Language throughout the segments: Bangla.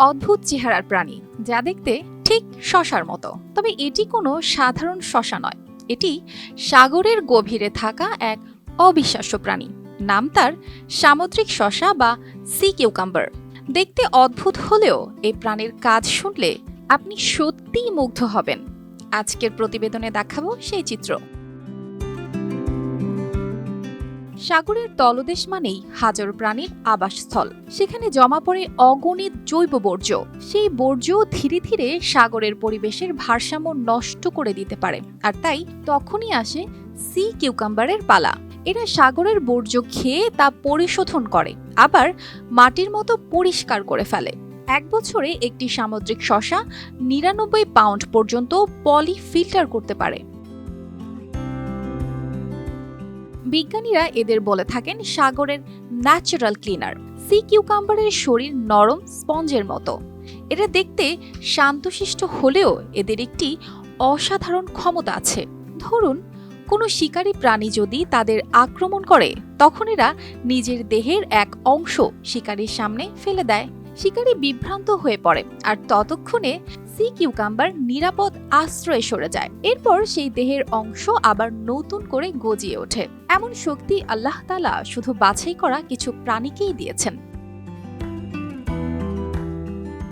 অদ্ভুত চেহারার প্রাণী, যা দেখতে ঠিক শশার মতো। তবে এটি কোনো সাধারণ শশা নয়। এটি সাগরের গভীরে থাকা এক অবিশ্বাস্য প্রাণী। নাম তার সামুদ্রিক শশা বা সি কিউকাম্বার দেখতে অদ্ভুত হলেও এই প্রাণীর কাজ শুনলে আপনি সত্যিই মুগ্ধ হবেন। আজকের প্রতিবেদনে দেখাবো সেই চিত্র। সাগরের তলদেশ মানেই হাজারো প্রাণীর আবাসস্থল। সেখানে জমা পড়ে অগণিত জৈব বর্জ্য। সেই বর্জ্য ধীরে ধীরে সাগরের পরিবেশের ভারসাম্য নষ্ট করে দিতে পারে। আর তাই তখনই আসে সি কিউকাম্বারের পালা। এরা সাগরের বর্জ্য খেয়ে তা পরিশোধন করে, আবার মাটির মতো পরিষ্কার করে ফেলে। এক বছরে একটি সামুদ্রিক শশা নিরানব্বই পাউন্ড পর্যন্ত পলি ফিল্টার করতে পারে। বিজ্ঞানীরা এদের বলে থাকেন সাগরের ন্যাচারাল ক্লিনার সি কিউকাম্বারের শরীর নরম স্পঞ্জের মতো। এরা দেখতে শান্তশিষ্ট হলেও এদের একটি অসাধারণ ক্ষমতা আছে। ধরুন, কোনো শিকারী প্রাণী যদি তাদের আক্রমণ করে, তখন এরা নিজের দেহের এক অংশ শিকারীর সামনে ফেলে দেয়। শিকারী বিভ্রান্ত হয়ে পড়ে, আর ততক্ষণে সি কিউকাম্বার নিরাপদ আশ্রয়ে সরে যায়। এরপর সেই দেহের অংশ আবার নতুন করে গজিয়ে ওঠে। এমন শক্তি আল্লাহ তালা শুধু বাছাই করা কিছু প্রাণীকেই দিয়েছেন।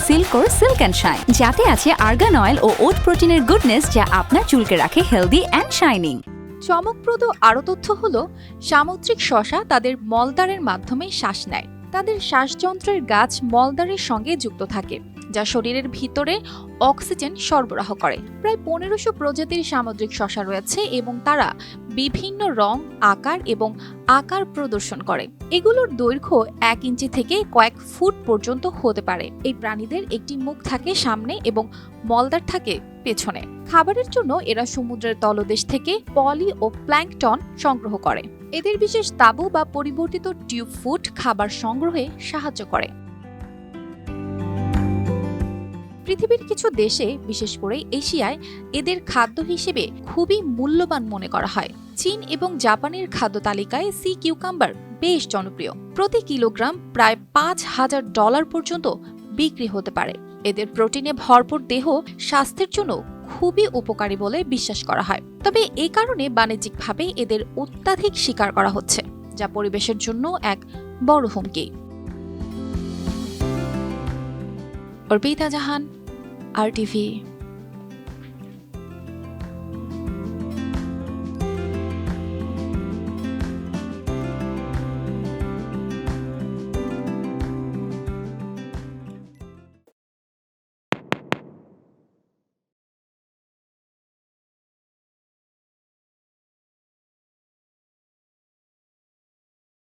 সিল্কোর সিল্ক অ্যান্ড শাইন যাতে আছে আর্গান অয়েল ও ওট প্রোটিনের গুডনেস যা আপনার চুলকে রাখে হেলদি অ্যান্ড শাইনিং চমকপ্রদ আরও তথ্য হল সামুদ্রিক শশা তাদের মলদ্বারের মাধ্যমে শ্বাস নেয়। তাদের শ্বাসযন্ত্রের গাছ মলদ্বারের সঙ্গে যুক্ত থাকে। যা শরীরের ভিতরে অক্সিজেন সরবরাহ করে। প্রায় পনেরোশো প্রজাতির সামুদ্রিক শশা রয়েছে এবং তারা বিভিন্ন রং, আকার এবং আকার প্রদর্শন করে। এগুলোর দৈর্ঘ্য এক ইঞ্চি থেকে কয়েক ফুট পর্যন্ত হতে পারে। এই প্রাণীদের একটি মুখ থাকে সামনে এবং মলদার থাকে পেছনে। খাবারের জন্য এরা সমুদ্রের তলদেশ থেকে পলি ও প্ল্যাঙ্কটন সংগ্রহ করে। এদের বিশেষ তাবু বা পরিবর্তিত টিউব ফুড খাবার সংগ্রহে সাহায্য করে। পৃথিবীর কিছু দেশে, বিশেষ করে এশিয়ায়, এদের খাদ্য হিসেবে খুবই মূল্যবান মনে করা হয়। চীন এবং জাপানের খাদ্য তালিকায় সি কিউকাম্বার বেশ জনপ্রিয়। প্রতি কিলোগ্রাম প্রায় পাঁচ হাজার ডলার পর্যন্ত বিক্রি হতে পারে। এদের প্রোটিনে ভরপুর দেহ স্বাস্থ্যের জন্য খুবই উপকারী বলে বিশ্বাস করা হয়। তবে এ কারণে বাণিজ্যিকভাবে এদের অত্যাধিক শিকার করা হচ্ছে, যা পরিবেশের জন্য এক বড় হুমকি। অর্পিতা জাহান আর টিভি